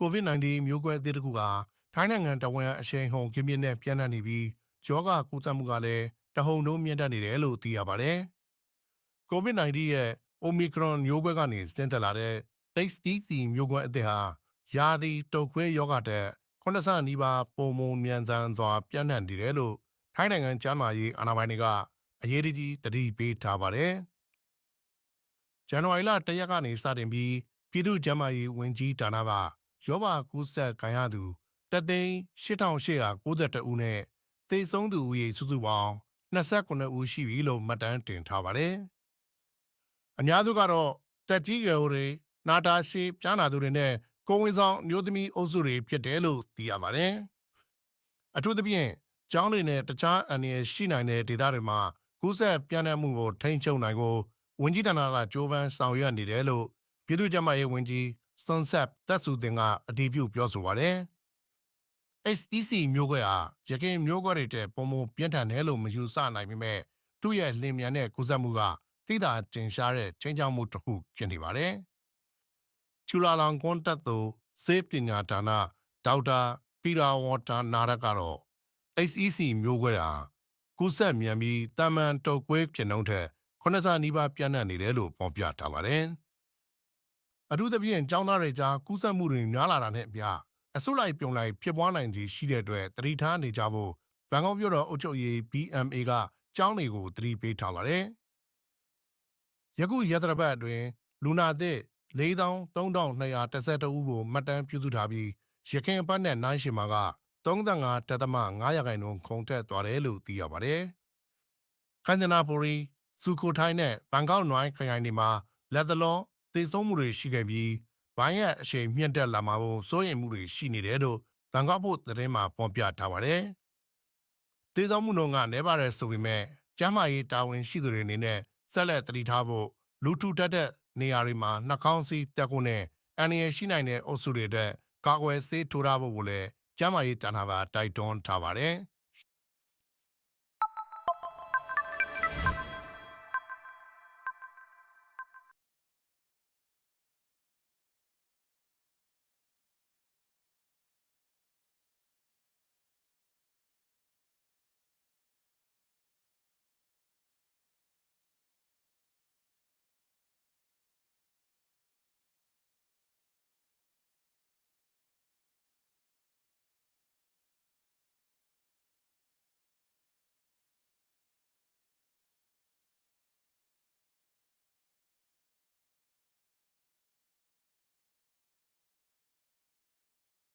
COVID-19 မျိုးကွဲအသစ်တစ်ခုကထိုင်းနိုင်ငံတဝန်အရှိန်ဟုန်ကင်းပြင်းနဲ့ပြန့်နှံ့နေပြီးယောဂကူးစက်မှုကလည်းတဟုန်တုံးမြင့်တက်နေတယ်လို့သိရပါတယ်။ COVID-19 ရဲ့ Omicron မျိုးကွဲကနေစတင်တက်လာတဲ့ XDC မျိုးကွဲအသစ်ဟာယာဒီတုပ်ခွဲယောဂတဲ့90ဆနီးပါးပုံမုံမြန်ဆန်စွာပြန့်နှံ့နေတယ်လို့ထိုင်းနိုင်ငံကျန်းမာရေးအာဏာပိုင်တွေကအရေးတကြီးတတိပေးထားပါတယ်။ဇန်နဝါရီလ၁ရက်ကနေစတင်ပြီးပြည်သူ့ကျန်းမာရေးဝန်ကြီးဌာနက ရောဂါကူးစက်ခံရသူတသိန်း8892ဦးနဲ့သေဆုံးသူဦးရေစုစုပေါင်း29ဦးရှိပြီလို့မှတ်တမ်းတင်ထားပါတယ်။အများစုကတော့တက်ကြီးရွယ်အိုတွေနာတာရှည်ပြားနာသူတွေနဲ့ကိုယ်ဝန်ဆောင်မျိုးသမီးအုပ်စုတွေဖြစ်တယ်လို့သိရပါတယ်။အထူးသဖြင့်ကျောင်းတွေနဲ့တခြားအန္တရာယ်ရှိနိုင်တဲ့ဒေသတွေမှာကူးစက်ပြန့်နှံ့မှုကိုထိန်းချုပ်နိုင်ဖို့ဝန်ကြီးဌာနကကြိုးပမ်းဆောင်ရွက်နေတယ်လို့ပြည်သူ့ကျန်းမာရေးဝန်ကြီး စွန်ဆက်သက်စုတင်ကအတည်ပြုပြောဆိုပါတယ်။ SEC မျိုးကွဲဟာရခိုင်မျိုးကွဲတွေတဲ့ပုံမပြင်းထန်တယ်လို့မယူဆနိုင်ပေမဲ့သူ့ရဲ့လင်မြန်တဲ့ကူးစက်မှုကတိတာတင်ရှားတဲ့ချင်းချောင်းမှုတစ်ခုဖြစ်နေပါတယ်။ချူလာလောင်ကွန်တက်သူစေပညာဌာနဒေါက်တာပီရာဝါတာနာရက်ကတော့ SEC မျိုးကွဲဟာကူးစက်မြန်ပြီးတာမန်တုပ်ကွေးဖြစ်နှုန်းထက်9ဆနီးပါးပြန့်နှံ့နေတယ်လို့ဖော်ပြထားပါတယ်။ အထူးသဖြင့်ကျောင်းသားတွေကြားကူးစက်မှုတွေများလာတာနဲ့အမျှအစုလိုက်ပြုံလိုက်ဖြစ်ပွားနိုင်ခြေရှိတဲ့အတွက်တတိထားနေကြဖို့ဘန်ကောက်မြို့တော်အုပ်ချုပ်ရေး BMA ကကျောင်းတွေကိုတတိပေးထားပါတယ်။ယခုရသရပတ်အတွင်းလူနာသစ်43,212ဦးကိုမှတ်တမ်းပြုစုထားပြီးရခိုင်အပတ်နဲ့နိုင်ရှိမှာက35.5ရာခိုင်နှုန်းခုန်တက်သွားတယ်လို့သိရပါတယ်။ကန်ချနာပူရီစူကိုထိုင်းနဲ့ဘန်ကောက်နွိုင်းခရိုင်တွေမှာလက်သလော သေဆုံးမှုတွေရှိခဲ့ပြီးဘိုင်းရဲ့အရှိန်မြင့်တက်လာမှာကိုစိုးရိမ်မှုတွေရှိနေတယ်လို့ဘန်ကောက်ပို့သတင်းမှာဖော်ပြထားပါတယ်။သေဆုံးမှုနှုန်းကနေပါရဲဆိုပေမဲ့ကျန်းမာရေးတာဝန်ရှိသူတွေအနေနဲ့ဆက်လက်တတိထားဖို့လူထုတက်တဲ့နေရာတွေမှာနှာခေါင်းစည်းတက်ဖို့နဲ့အန္တရာယ်ရှိနိုင်တဲ့အုပ်စုတွေအတွက်ကာကွယ်ဆေးထိုးထားဖို့ကိုလည်းကျန်းမာရေးတာနာပါတိုက်တွန်းထားပါတယ်။